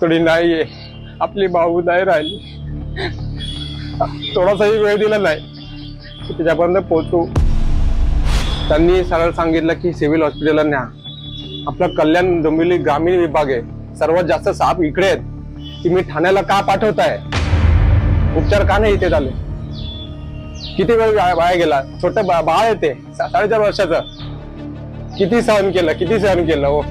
थोडी नाही आहे. आपली भाऊ नाही राहिली. थोडासाही वेळ दिला नाही त्याच्यापर्यंत पोहोचू. त्यांनी सरळ सांगितलं की सिव्हिल हॉस्पिटलला न्या. आपलं कल्याण डोंबिवली ग्रामीण विभाग आहे. सर्वात जास्त साप इकडे आहेत. की मी ठाण्याला का पाठवताय? उपचार का नाही इथे झाले? किती वेळ वाया गेला? छोटं बाळ येते साडेचार वर्षाचं. किती सहन केलं? किती सहन केलं? हो.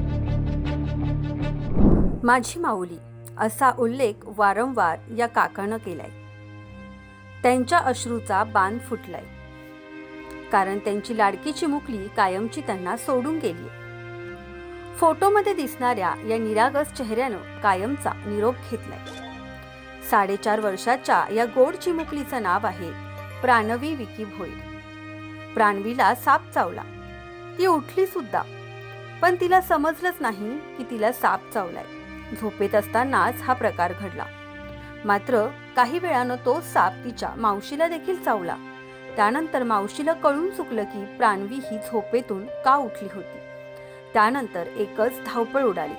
माझी माऊली असा उल्लेख वारंवार या काकानं केलाय. त्यांच्या अश्रूचा बांध फुटलाय. कारण त्यांची लाडकी चिमुकली कायमची त्यांना सोडून गेली फोटोमध्ये दिसणाऱ्या या निरागस चेहऱ्यानं कायमचा निरोप घेतलाय. साडेचार वर्षाच्या या गोड चिमुकलीचं नाव आहे प्राणवी विकी भोईर. प्राणवीला साप चावला. ती उठली सुद्धा. पण तिला समजलंच नाही की तिला साप चावलाय. झोपेत असतानाच हा प्रकार घडला. मात्र काही वेळानं तो साप तिच्या मावशीला देखील चावला. त्यानंतर मावशीला कळून चुकलं की प्राणवी ही झोपेतून का उठली होती. त्यानंतर एकच धावपळ उडाली.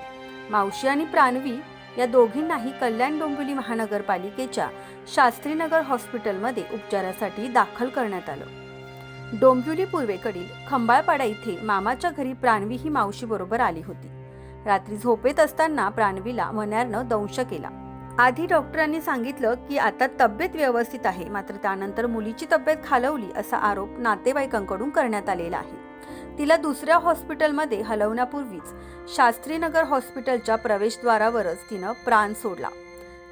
मावशी आणि प्राणवी या दोघींनाही कल्याण डोंबिवली महानगरपालिकेच्या शास्त्रीनगर हॉस्पिटलमध्ये उपचारासाठी दाखल करण्यात आलं. डोंबिवली पूर्वेकडील खंबाळपाडा इथे मामाच्या घरी प्राणवी ही मावशी बरोबर आली होती. रात्री झोपेत असताना प्राणवीला मन्यारनं दंश केला. आधी डॉक्टरांनी सांगितलं की आता तब्येत व्यवस्थित आहे मात्र त्यानंतर मुलीची तब्येत खालवली असा आरोप नातेवाईकांकडून करण्यात आलेला आहे. तिला दुसऱ्या हॉस्पिटलमध्ये हलवण्यापूर्वीच शास्त्रीनगर हॉस्पिटलच्या प्रवेशद्वारावरच तिनं प्राण सोडला.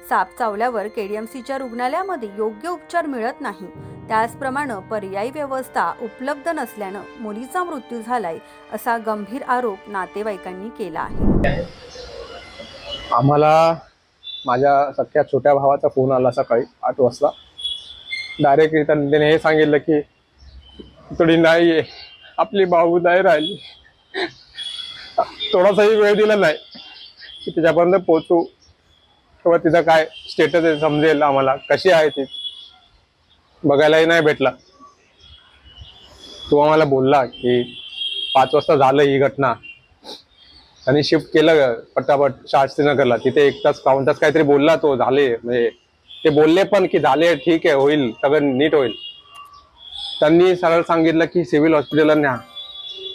साप चावल्यावर केडीएमसीच्या रुग्णालयामध्ये योग्य उपचार मिळत नाही त्याचप्रमाणे पर्यायी व्यवस्था उपलब्ध नसल्यानं मुलीचा मृत्यू झालाय असा गंभीर आरोप नातेवाईकांनी केला आहे. आम्हाला माझ्या सख्या छोट्या भावाचा फोन आला सकाळी आठ वाजता. डायरेक्टली त्याने हे सांगितलं की थोडी आहे. आपली भाऊ नाही राहिली. थोडासाही वेळ दिला नाही की तिच्यापर्यंत पोचू किंवा तिचं काय स्टेटस आहे समजेल आम्हाला कशी आहे ती? बघायलाही नाही भेटला. तो आम्हाला बोलला की पाच वाजता झालं ही घटना. त्यांनी शिफ्ट केलं पटापट शास्त्रीनगरला तिथे एक तास पाऊन तास काहीतरी बोलला तो झाले म्हणजे ते बोलले पण की झाले ठीक आहे होईल सगळं नीट होईल. त्यांनी सरळ सांगितलं की सिव्हिल हॉस्पिटलला न्या.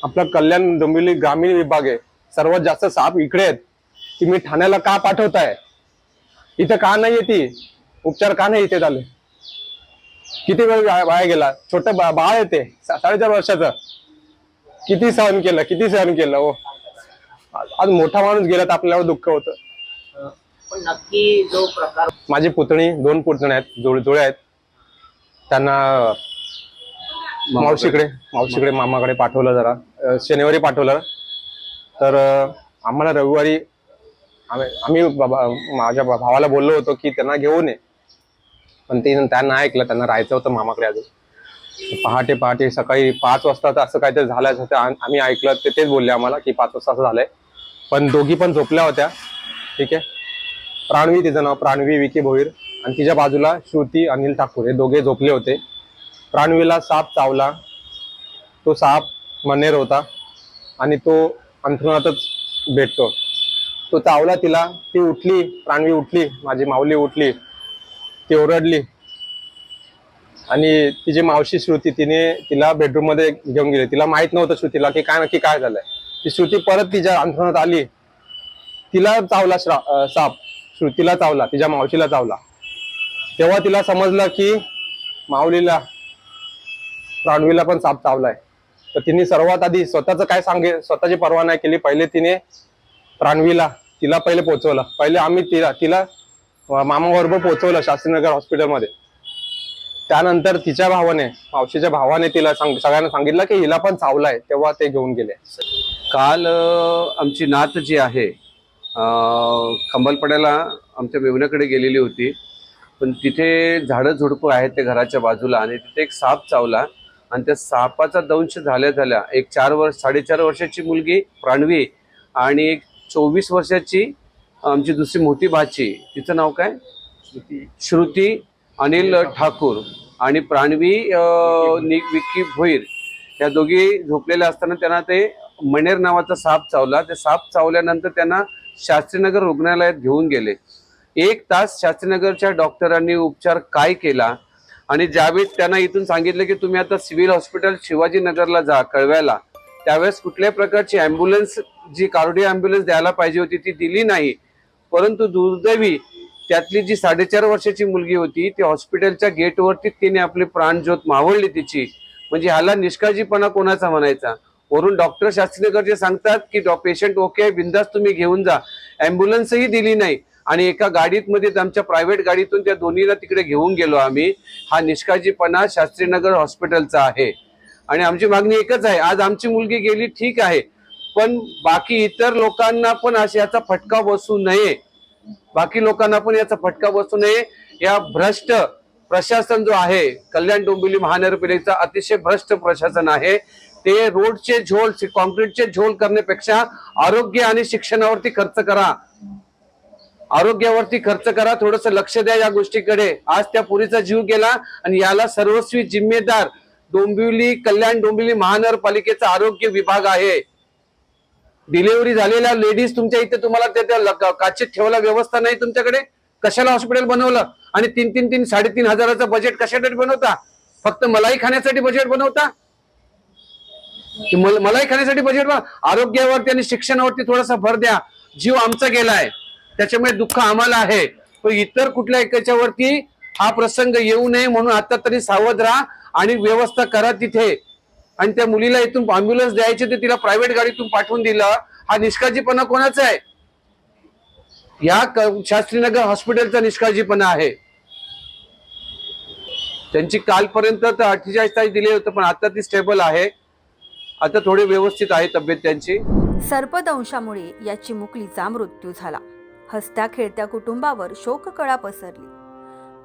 आपलं कल्याण डोंबिवली ग्रामीण विभाग आहे. सर्वात जास्त साप इकडे आहेत. की मी ठाण्याला का पाठवताय? इथं का नाही ती? उपचार का नाही इथे झाले? किती वेळ वाया गेला? छोट बाळ आहे ते सा- साडेचार वर्षाचं. किती सहन केलं किती सहन केलं हो? आज आज मोठा माणूस गेला तर आपल्याला दुःख होतं. पण नक्की जो प्रकार माझी पुतणी दोन पुतणे आहेत जोड जोडे आहेत. त्यांना मावशीकडे मावशीकडे मामाकडे पाठवलं जरा. शनिवारी पाठवलं. तर आम्हाला रविवारी आम्ही आम्ही बाबा माझ्या भावाला बोललो होतो की त्यांना घेऊन ये. पण ते त्यांना ऐकलं त्यांना राहायचं होतं मामाकडे अजून. पहाटे पहाटे सकाळी पाच वाजता तर असं काहीतरी झालं होतं आम्ही ऐकलं ते तेच बोलले आम्हाला की पाच वाजता असं झालंय. पण दोघी पण झोपल्या होत्या. ठीक आहे? प्राणवी तिचं नाव प्राणवी विकी भोईर. आणि तिच्या बाजूला श्रुती अनिल ठाकूर हे दोघे झोपले होते. प्राणवीला साप चावला. तो साप मनेर होता. आणि तो अंथरुणातच भेटतो. तो चावला तिला. ती उठली. प्राणवी उठली. माझी माऊली उठली. ती ओरडली. आणि तिची मावशी श्रुती तिने तिला बेडरूममध्ये घेऊन गेली. तिला माहीत नव्हतं श्रुतीला की काय नक्की काय झालंय. ती श्रुती परत तिच्या अंथरुणात आली. तिला चावला साप. श्रुतीला चावला तिच्या मावशीला चावला. तेव्हा तिला समजलं की माऊलीला प्राणवीला पण साप चावलाय. तर तिने सर्वात आधी स्वतःचं काय सांगे स्वतःची पर्वा नाही केली. पहिले तिने प्राणवीला तिला पहिले पोहोचवलं पहिले आम्ही तिला तिला मामाबरोबर पोहोचवलं शास्त्रीनगर हॉस्पिटलमध्ये. त्यानंतर तिच्या भावाने मावशीच्या भावाने तिला सांग सगळ्यांना सांगितलं की हिला पण चावलाय तेव्हा ते घेऊन गेले. काल आमची नात जी आहे खंबलपण्याला आमच्या मेवण्याकडे गेलेली होती. पण तिथे झाडं झुडपं आहेत ते घराच्या बाजूला आणि तिथे एक साप चावला आणि त्या सापाचा दंश झाल्या झाल्या एक चार वर्ष साडेचार वर्षाची मुलगी प्राणवी आणि एक चोवीस वर्षाची आमची दुसरी मोठी भाची तिचं नाव काय? श्रुती. अनिल ठाकूर. आणि प्राणवी विक्की भोईर. या दोघी झोपलेल्या असताना त्यांना ते मणेर नावाचा साप चावला. ते साप चावल्यानंतर त्यांना शास्त्रीनगर रुग्णालयात घेऊन गेले. एक तास शास्त्रीनगरच्या डॉक्टरांनी उपचार काय केला? आणि ज्यावेळेस त्यांना इथून सांगितलं की तुम्ही आता सिव्हिल हॉस्पिटल शिवाजीनगरला जा कळव्याला त्यावेळेस कुठल्याही प्रकारची अँब्युलन्स जी कार्डिओ अँब्युलन्स द्यायला पाहिजे होती ती दिली नाही. परंतु दुर्दैवी त्यातली जी साडेचार वर्षाची मुलगी होती ती हॉस्पिटलच्या गेटवरती तिने आपली प्राणज्योत मावळली तिची. म्हणजे ह्याला निष्काळजीपणा कोणाचा म्हणायचा? वरून डॉक्टर शास्त्रीनगरचे सांगतात की पेशंट ओके बिंदास तुम्ही घेऊन जा. ॲम्ब्युलन्सही दिली नाही. आणि एका गाडीत मध्ये आमच्या प्रायव्हेट गाडीतून त्या दोन्हीला तिकडे घेऊन गेलो आम्ही. हा निष्काळजीपणा शास्त्रीनगर हॉस्पिटलचा आहे. आणि आमची मागणी एकच आहे आज आमची मुलगी गेली ठीक आहे. पण बाकी इतर लोकांना पण अशा याचा फटका बसू नये. बाकी लोकांना पण याचा फटका बसू नये. या भ्रष्ट प्रशासन जो आहे कल्याण डोंबिवली महानगरपालिकेचा अतिशय भ्रष्ट प्रशासन आहे. ते रोडचे झोल कॉन्क्रीटचे झोल करण्यापेक्षा आरोग्य आणि शिक्षणावरती खर्च करा. आरोग्यावरती खर्च करा थोडस लक्ष द्या या गोष्टीकडे. आज त्या पुरीचा जीव गेला आणि याला सर्वस्वी जिम्मेदार डोंबिवली कल्याण डोंबिवली महानगरपालिकेचा आरोग्य विभाग आहे. डिलिव्हरी झालेल्या लेडीज तुमच्या इथे तुम्हाला त्या- त्या काचेत ठेवायला व्यवस्था नाही तुमच्याकडे? कशाला हॉस्पिटल बनवलं? आणि तीन तीन तीन साडेतीन हजाराचं बजेट कशासाठी बनवता? फक्त मलाई खाण्यासाठी बजेट बनवता? मलाई खाण्यासाठी बजेट आरोग्यावरती आणि शिक्षणावरती थोडासा भर द्या. जीव आमचा गेलाय. त्याच्यामुळे दुःख आम्हाला आहे. पण इतर कुठल्या एकाच्यावरती हा प्रसंग येऊ नये म्हणून आता तरी सावध राहा आणि व्यवस्था करा तिथे. आणि त्या मुलीला इथून अँब्युलन्स द्यायची तर तिला प्रायव्हेट गाडीतून पाठवून दिलं. हा निष्काळजीपणा कोणाचा आहे? या क- शास्त्रीनगर हॉस्पिटलचा निष्काळजीपणा आहे. त्यांची कालपर्यंत तर अठ्ठेचाळीस तास दिले होते पण आता ती स्टेबल आहे. आता थोडी व्यवस्थित आहे तब्येत त्यांची. सर्पदंशामुळे या चिमुकलीचा मृत्यू झाला. हसत्या खेळत्या कुटुंबावर शोककळा पसरली.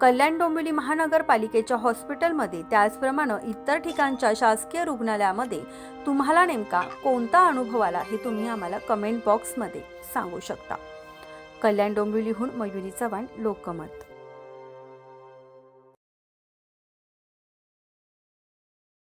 कल्याण डोंबिवली महानगरपालिकेच्या हॉस्पिटलमध्ये त्याचप्रमाणे इतर ठिकाणच्या शासकीय रुग्णालयामध्ये तुम्हाला नेमका कोणता अनुभव आला हे तुम्ही आम्हाला कमेंट बॉक्समध्ये सांगू शकता. कल्याण डोंबिवलीहून मयुरी चव्हाण लोकमत.